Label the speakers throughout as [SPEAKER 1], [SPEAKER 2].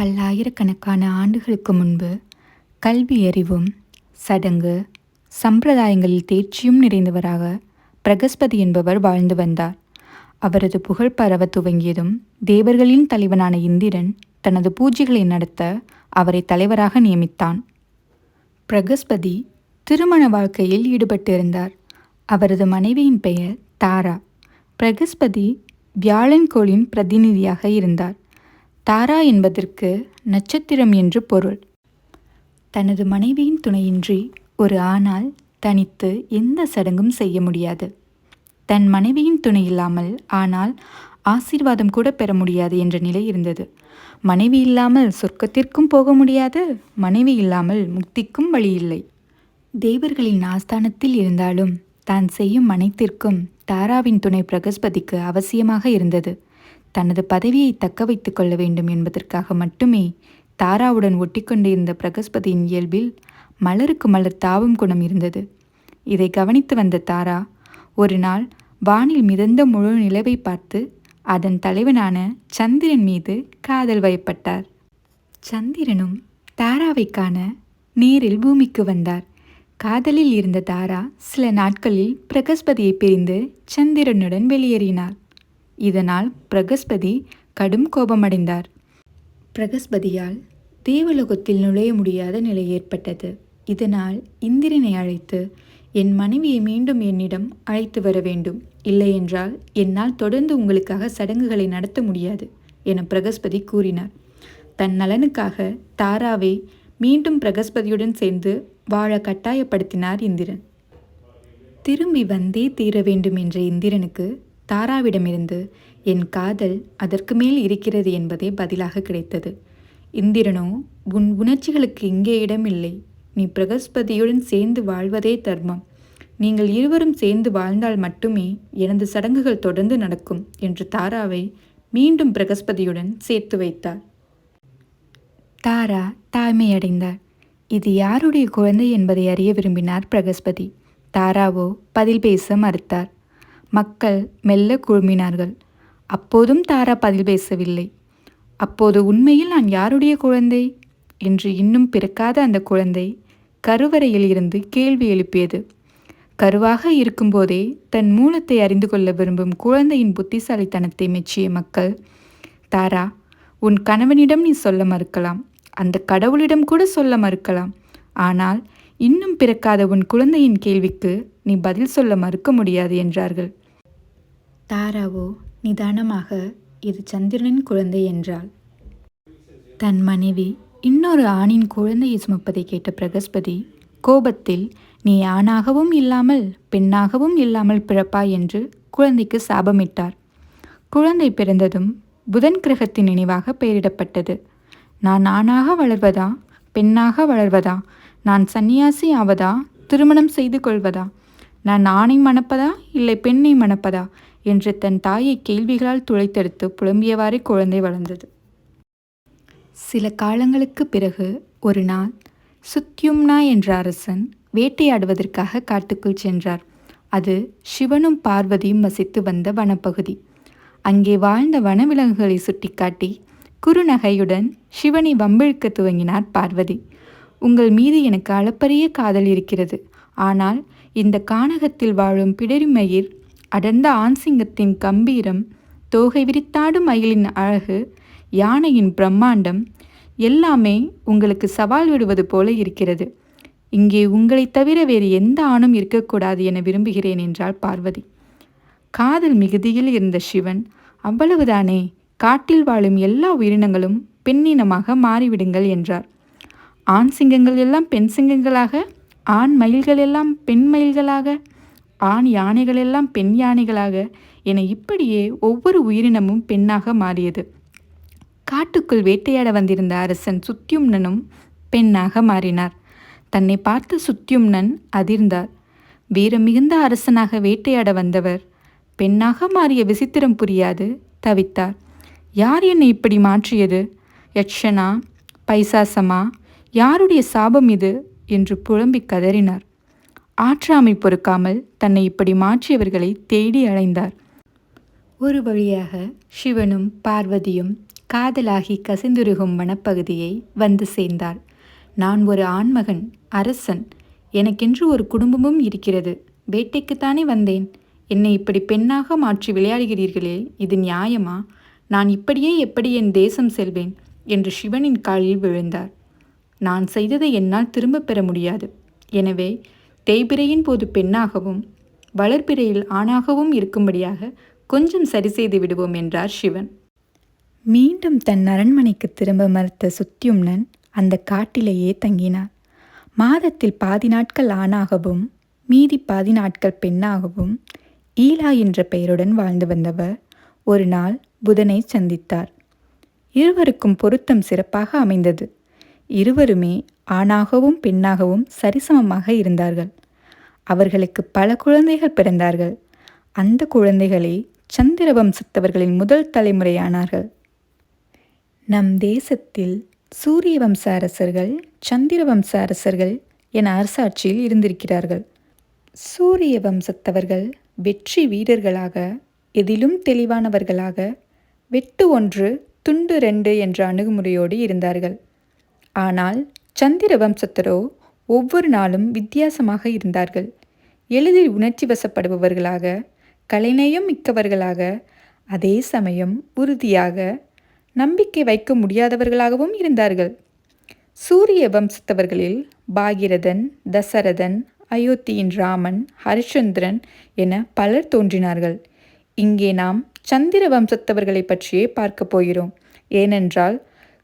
[SPEAKER 1] பல்லாயிரக்கணக்கான ஆண்டுகளுக்கு முன்பு கல்வி அறிவும் சடங்கு சம்பிரதாயங்களில் தேர்ச்சியும் நிறைந்தவராக பிரகஸ்பதி என்பவர் வாழ்ந்து வந்தார். அவரது புகழ் பரவ துவங்கியதும் தேவர்களின் தலைவனான இந்திரன் தனது பூஜைகளை நடத்த அவரை தலைவராக நியமித்தான். பிரகஸ்பதி திருமண வாழ்க்கையில் ஈடுபட்டிருந்தார். அவரது மனைவியின் பெயர் தாரா. பிரகஸ்பதி வியாழன் கோளின் பிரதிநிதியாக இருந்தார். தாரா என்பதற்கு நட்சத்திரம் என்று பொருள். தனது மனைவியின் துணையின்றி ஒரு ஆணால் தனித்து எந்த சடங்கும் செய்ய முடியாது. தன் மனைவியின் துணை இல்லாமல் ஆனால் ஆசீர்வாதம் கூட பெற முடியாது என்ற நிலை இருந்தது. மனைவி இல்லாமல் சொர்க்கத்திற்கும் போக முடியாது மனைவி இல்லாமல் முக்திக்கும் வழி இல்லை. தேவர்களின் ஆஸ்தானத்தில் இருந்தாலும் தான் செய்யும் அனைத்திற்கும் தாராவின் துணை பிரகஸ்பதிக்கு அவசியமாக இருந்தது. தனது பதவியை தக்க வைத்துக் கொள்ள வேண்டும் என்பதற்காக மட்டுமே தாராவுடன் ஒட்டிக்கொண்டிருந்த பிரகஸ்பதியின் இயல்பில் மலருக்கு மலர் தாவும் குணம் இருந்தது. இதை கவனித்து வந்த தாரா ஒரு நாள் வானில் மிதந்த முழு நிலவை பார்த்து அதன் தலைவனான சந்திரன் மீது காதல் வயப்பட்டார். சந்திரனும் தாராவை காண நேரில் பூமிக்கு வந்தார். காதலில் இருந்த தாரா சில நாட்களில் பிரகஸ்பதியை பிரிந்து சந்திரனுடன் வெளியேறினார். இதனால் பிரகஸ்பதி கடும் கோபமடைந்தார். பிரகஸ்பதியால் தேவலோகத்தில் நுழைய முடியாத நிலை ஏற்பட்டது. இதனால் இந்திரனை அழைத்து என் மனைவியை மீண்டும் என்னிடம் அழைத்து வர வேண்டும். இல்லையென்றால் என்னால் தொடர்ந்து உங்களுக்காக சடங்குகளை நடத்த முடியாது என பிரகஸ்பதி கூறினார். தன் நலனுக்காக தாராவை மீண்டும் பிரகஸ்பதியுடன் சேர்ந்து வாழ கட்டாயப்படுத்தினார் இந்திரன். திரும்பி வந்தே தீர வேண்டும் என்ற இந்திரனுக்கு தாராவிடமிருந்து என் காதல் அதற்கு மேல் இருக்கிறது என்பதே பதிலாக கிடைத்தது. இந்திரனோ உன் உணர்ச்சிகளுக்கு இங்கே இடமில்லை. நீ பிரகஸ்பதியுடன் சேர்ந்து வாழ்வதே தர்மம். நீங்கள் இருவரும் சேர்ந்து வாழ்ந்தால் மட்டுமே எனது சடங்குகள் தொடர்ந்து நடக்கும் என்று தாராவை மீண்டும் பிரகஸ்பதியுடன் சேர்த்து வைத்தார். தாரா தாய்மையடைந்தார் இது யாருடைய குழந்தை என்பதை அறிய விரும்பினார் பிரகஸ்பதி. தாராவோ பதில் பேச மறுத்தார். மக்கள் மெல்ல குழுமினார்கள். அப்போதும் தாரா பதில் பேசவில்லை. அப்போது உண்மையில் நான் யாருடைய குழந்தை? என்று இன்னும் பிறக்காத அந்த குழந்தை கருவறையில் இருந்து கேள்வி எழுப்பியது. கருவாக இருக்கும்போதே தன் மூலத்தை அறிந்து கொள்ள விரும்பும் குழந்தையின் புத்திசாலித்தனத்தை மெச்சிய மக்கள் தாரா உன் கணவனிடம் நீ சொல்ல மறுக்கலாம். அந்த கடவுளிடம் கூட சொல்ல மறுக்கலாம். ஆனால் இன்னும் பிறக்காத உன் குழந்தையின் கேள்விக்கு நீ பதில் சொல்ல மறுக்க முடியாது என்றார்கள். தாராவோ நிதானமாக இது சந்திரனின் குழந்தை என்றாள். தன் மனைவி இன்னொரு ஆணின் குழந்தையை சுமப்பதை கேட்ட பிரகஸ்பதி கோபத்தில் நீ ஆணாகவும் இல்லாமல் பெண்ணாகவும் இல்லாமல் பிறப்பாய் என்று குழந்தைக்கு சாபமிட்டார். குழந்தை பிறந்ததும் புதன் கிரகத்தின் நினைவாக பெயரிடப்பட்டது. நான் ஆணாக வளர்வதா பெண்ணாக வளர்வதா நான் சன்னியாசி ஆவதா திருமணம் செய்து கொள்வதா நான் ஆணை மணப்பதா இல்லை பெண்ணை மணப்பதா என்று தன் தாயை கேள்விகளால் துளைத்தெடுத்து புலம்பியவாறே குழந்தை வளர்ந்தது. சில காலங்களுக்கு பிறகு ஒரு நாள் சுத்யும்னா என்ற அரசன் வேட்டையாடுவதற்காக காட்டுக்குள் சென்றார். அது சிவனும் பார்வதியும் வசித்து வந்த வனப்பகுதி. அங்கே வாழ்ந்த வனவிலங்குகளை சுட்டிக்காட்டி குறுநகையுடன் சிவனை வம்பிழுக்க துவங்கினார் பார்வதி. உங்கள் மீது எனக்கு அளப்பரிய காதல் இருக்கிறது. ஆனால் இந்த கானகத்தில் வாழும் பிடரிமயிர் அடர்ந்த ஆண் சிங்கத்தின் கம்பீரம் தோகை விரித்தாடும் மயிலின் அழகு யானையின் பிரம்மாண்டம் எல்லாமே உங்களுக்கு சவால் விடுவது போல இருக்கிறது. இங்கே உங்களைத் தவிர வேறு எந்த ஆணும் இருக்கக்கூடாது என விரும்புகிறேன் என்றாள் பார்வதி. காதல் மிகுதியில் இருந்த சிவன் அவ்வளவுதானே காட்டில் வாழும் எல்லா உயிரினங்களும் பெண்ணினமாக மாறிவிடுங்கள் என்றார். ஆண் சிங்கங்கள் எல்லாம் பெண் சிங்கங்களாக ஆண் மயில்கள் எல்லாம் பெண் மயில்களாக ஆண் யானைகளெல்லாம் பெண் யானைகளாக என இப்படியே ஒவ்வொரு உயிரினமும் பெண்ணாக மாறியது. காட்டுக்குள் வேட்டையாட வந்திருந்த அரசன் சுத்தியும்னனும் பெண்ணாக மாறினார். தன்னை பார்த்த சுத்தியும்னன் அதிர்ந்தார். வீரம் மிகுந்த அரசனாக வேட்டையாட வந்தவர் பெண்ணாக மாறிய விசித்திரம் புரியாது தவித்தார். யார் என்னை இப்படி மாற்றியது? யக்ஷனா பைசாசமா? யாருடைய சாபம் இது? என்று புலம்பி கதறினார். ஆற்றாமை பொறுக்காமல் தன்னை இப்படி மாற்றியவர்களை தேடி அடைந்தார் ஒரு வழியாக சிவனும் பார்வதியும் காதலாகி கசிந்துருகும் வனப்பகுதியை வந்து சேர்ந்தார் நான் ஒரு ஆண்மகன் அரசன். எனக்கென்று ஒரு குடும்பமும் இருக்கிறது. வேட்டைக்குத்தானே வந்தேன். என்னை இப்படி பெண்ணாக மாற்றி விளையாடுகிறீர்களே இது நியாயமா? நான் இப்படியே எப்படி என் தேசம் செல்வேன்? என்று சிவனின் காலில் விழுந்தார். நான் செய்ததை என்னால் திரும்பப் பெற முடியாது. எனவே தேய்பிரையின் போது பெண்ணாகவும் வளர்பிறையில் ஆணாகவும் இருக்கும்படியாக கொஞ்சம் சரி செய்து விடுவோம் என்றார் சிவன். மீண்டும் தன் அரண்மனைக்கு திரும்ப மறுத்த சுத்தியும்னன் அந்த காட்டிலேயே தங்கினார் மாதத்தில் பாதி நாட்கள் ஆணாகவும் மீதி பாதி நாட்கள் பெண்ணாகவும் ஈலா என்ற பெயருடன் வாழ்ந்து வந்தவர். ஒரு நாள் புதனை சந்தித்தார். இருவருக்கும் பொருத்தம் சிறப்பாக அமைந்தது. இருவருமே ஆணாகவும் பெண்ணாகவும் சரிசமமாக இருந்தார்கள். அவர்களுக்கு பல குழந்தைகள் பிறந்தார்கள். அந்த குழந்தைகளே சந்திர வம்சத்தவர்களின் முதல் தலைமுறையானார்கள். நம் தேசத்தில் சூரிய வம்ச அரசர்கள் சந்திர வம்ச அரசர்கள் என அரசாட்சியில் இருந்திருக்கிறார்கள். சூரிய வம்சத்தவர்கள் வெற்றி வீரர்களாக எதிலும் தெளிவானவர்களாக வெட்டு ஒன்று துண்டு ரெண்டு என்ற அணுகுமுறையோடு இருந்தார்கள். ஆனால் சந்திர வம்சத்தரோ ஒவ்வொரு நாளும் வித்தியாசமாக இருந்தார்கள். எளிதில் உணர்ச்சி வசப்படுபவர்களாக கலைநயம் மிக்கவர்களாக அதே சமயம் உறுதியாக நம்பிக்கை வைக்க முடியாதவர்களாகவும் இருந்தார்கள். சூரிய வம்சத்தவர்களில் பாகிரதன் தசரதன் அயோத்தியின் ராமன் ஹரிச்சந்திரன் என பலர் தோன்றினார்கள். இங்கே நாம் சந்திர வம்சத்தவர்களை பற்றியே பார்க்க போகிறோம். ஏனென்றால்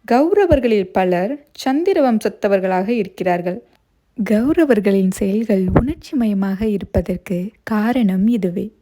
[SPEAKER 1] கௌரவர்களில் பலர் சந்திர வம்சத்தவர்களாக இருக்கிறார்கள். கௌரவர்களின் செயல்கள் உணர்ச்சிமயமாக இருப்பதற்கு காரணம் இதுவே.